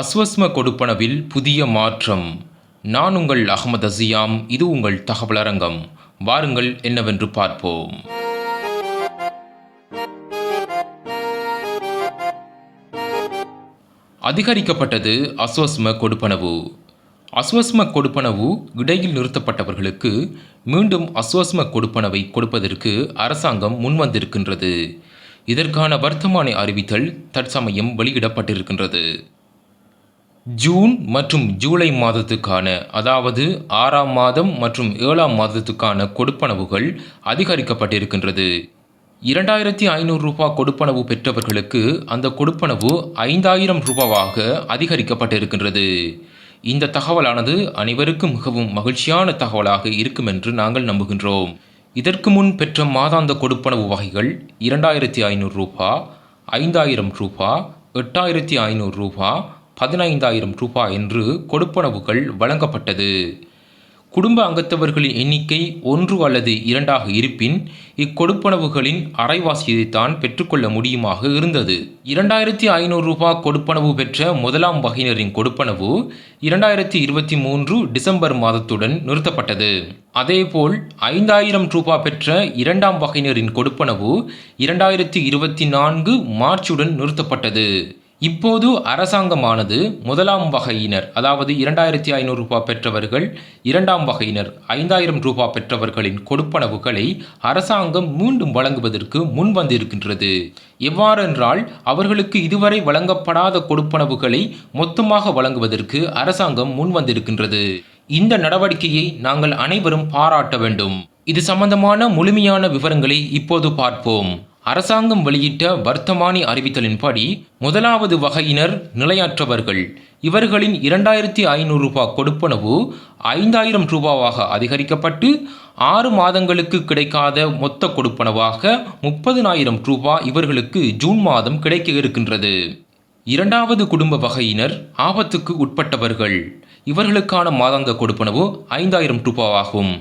அஸ்வஸ்ம கொடுப்பனவில் புதிய மாற்றம். நான் உங்கள் அகமது அசியாம் இது உங்கள் தகவலரங்கம். வாருங்கள் என்னவென்று பார்ப்போம். அதிகரிக்கப்பட்டது அஸ்வஸ்ம கொடுப்பனவு. அஸ்வஸ்ம கொடுப்பனவு இடையில் நிறுத்தப்பட்டவர்களுக்கு மீண்டும் அஸ்வஸ்ம கொடுப்பனவை கொடுப்பதற்கு அரசாங்கம் முன்வந்திருக்கின்றது. இதற்கான வர்த்தமானி அறிவித்தல் தற்சமயம் வெளியிடப்பட்டிருக்கின்றது. ஜூன் மற்றும் ஜூலை மாதத்துக்கான அதாவது ஆறாம் மாதம் மற்றும் ஏழாம் மாதத்துக்கான கொடுப்பனவுகள் அதிகரிக்கப்பட்டிருக்கின்றது. இரண்டாயிரத்தி ஐநூறு ரூபாய் கொடுப்பனவு பெற்றவர்களுக்கு அந்த கொடுப்பனவு ஐந்தாயிரம் ரூபாவாக அதிகரிக்கப்பட்டிருக்கின்றது. இந்த தகவலானது அனைவருக்கும் மிகவும் மகிழ்ச்சியான தகவலாக இருக்கும் என்று நாங்கள் நம்புகின்றோம். இதற்கு முன் பெற்ற மாதாந்த கொடுப்பனவு வகைகள் இரண்டாயிரத்தி ஐநூறு ரூபா ஐந்தாயிரம் ரூபா எட்டாயிரத்தி ஐநூறு ரூபா பதினைந்தாயிரம் ரூபாய் என்று கொடுப்பனவுகள் வழங்கப்பட்டது. குடும்ப அங்கத்தவர்களின் எண்ணிக்கை ஒன்று அல்லது இரண்டாக இருப்பின் இக்கொடுப்பனவுகளின் அரைவாசியைத்தான் பெற்றுக்கொள்ள முடியுமாக இருந்தது. இரண்டாயிரத்தி ஐநூறு ரூபாய் கொடுப்பனவு பெற்ற முதலாம் வகையினரின் கொடுப்பனவு இரண்டாயிரத்தி இருபத்தி மூன்று டிசம்பர் மாதத்துடன் நிறுத்தப்பட்டது. அதேபோல் ஐந்தாயிரம் ரூபாய் பெற்ற இரண்டாம் வகையினரின் கொடுப்பனவு இரண்டாயிரத்தி இருபத்தி நான்கு மார்ச்சுடன் நிறுத்தப்பட்டது. இப்போது அரசாங்கமானது முதலாம் வகையினர் அதாவது இரண்டாயிரத்தி ஐநூறு ரூபாய் பெற்றவர்கள் இரண்டாம் வகையினர் ஐந்தாயிரம் ரூபாய் பெற்றவர்களின் கொடுப்பனவுகளை அரசாங்கம் மீண்டும் வழங்குவதற்கு முன் வந்திருக்கின்றது எவ்வாறென்றால் அவர்களுக்கு இதுவரை வழங்கப்படாத கொடுப்பனவுகளை மொத்தமாக வழங்குவதற்கு அரசாங்கம் முன் வந்திருக்கின்றது இந்த நடவடிக்கையை நாங்கள் அனைவரும் பாராட்ட வேண்டும். இது சம்பந்தமான முழுமையான விவரங்களை இப்போது பார்ப்போம். அரசாங்கம் வெளியிட்ட வர்த்தமானி அறிவித்தலின்படி முதலாவது வகையினர் நிலையற்றவர்கள். இவர்களின் இரண்டாயிரத்தி ஐநூறு ரூபாய் கொடுப்பனவு ஐந்தாயிரம் ரூபாவாக அதிகரிக்கப்பட்டு ஆறு மாதங்களுக்கு கிடைக்காத மொத்த கொடுப்பனவாக முப்பதினாயிரம் ரூபாய் இவர்களுக்கு ஜூன் மாதம் கிடைக்க இருக்கின்றது. இரண்டாவது குடும்ப வகையினர் ஆபத்துக்கு உட்பட்டவர்கள். இவர்களுக்கான மாதாந்த கொடுப்பனவு ஐந்தாயிரம் ரூபாவாகும்.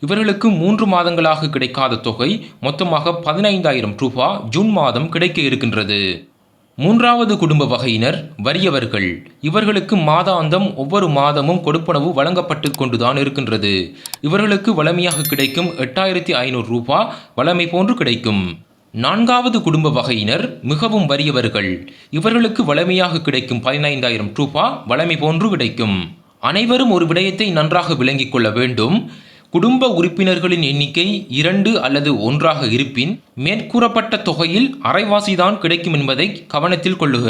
இவர்களுக்கு மூன்று மாதங்களாக கிடைக்காத தொகை மொத்தமாக பதினைந்தாயிரம் ரூபாய் ஜூன் மாதம் கிடைக்க இருக்கின்றது. மூன்றாவது குடும்ப வகையினர் வறியவர்கள். இவர்களுக்கு மாதாந்தம் ஒவ்வொரு மாதமும் கொடுப்பனவு வழங்கப்பட்டு கொண்டுதான் இருக்கின்றது. இவர்களுக்கு வளமையாக கிடைக்கும் எட்டாயிரத்தி ஐநூறு ரூபாய் வளமை போன்று கிடைக்கும். நான்காவது குடும்ப வகையினர் மிகவும் வறியவர்கள். இவர்களுக்கு வளமையாக கிடைக்கும் பதினைந்தாயிரம் ரூபாய் வளமை போன்று கிடைக்கும். அனைவரும் ஒரு விடயத்தை நன்றாக விளங்கிக் கொள்ள வேண்டும். குடும்ப உறுப்பினர்களின் எண்ணிக்கை இரண்டு அல்லது ஒன்றாக இருப்பின் மேற்கூறப்பட்ட தொகையில் அரைவாசிதான் கிடைக்கும் என்பதை கவனத்தில் கொள்ளுக.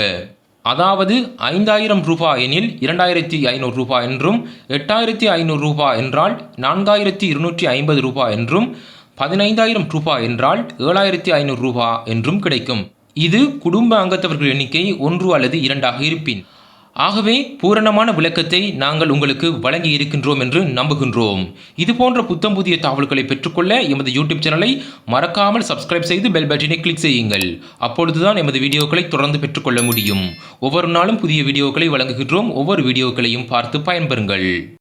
அதாவது ஐந்தாயிரம் ரூபாய் எனில் இரண்டாயிரத்தி ஐநூறு ரூபாய் என்றும் எட்டாயிரத்தி ஐநூறு ரூபாய் என்றால் நான்காயிரத்தி இருநூற்றி ஐம்பது ரூபாய் என்றும் பதினைந்தாயிரம் ரூபாய் என்றால் ஏழாயிரத்தி ஐநூறு ரூபாய் என்றும் கிடைக்கும். இது குடும்ப அங்கத்தவர்கள் எண்ணிக்கை ஒன்று அல்லது இரண்டாக இருப்பின். ஆகவே பூரணமான விளக்கத்தை நாங்கள் உங்களுக்கு வழங்கி இருக்கின்றோம் என்று நம்புகின்றோம். இது போன்ற புத்தம் புதிய தகவல்களை பெற்றுக்கொள்ள எமது யூடியூப் சேனலை மறக்காமல் சப்ஸ்கிரைப் செய்து பெல் பட்டனை கிளிக் செய்யுங்கள். அப்பொழுதுதான் எமது வீடியோக்களை தொடர்ந்து பெற்றுக்கொள்ள முடியும். ஒவ்வொரு நாளும் புதிய வீடியோக்களை வழங்குகின்றோம். ஒவ்வொரு வீடியோக்களையும் பார்த்து பயன்பெறுங்கள்.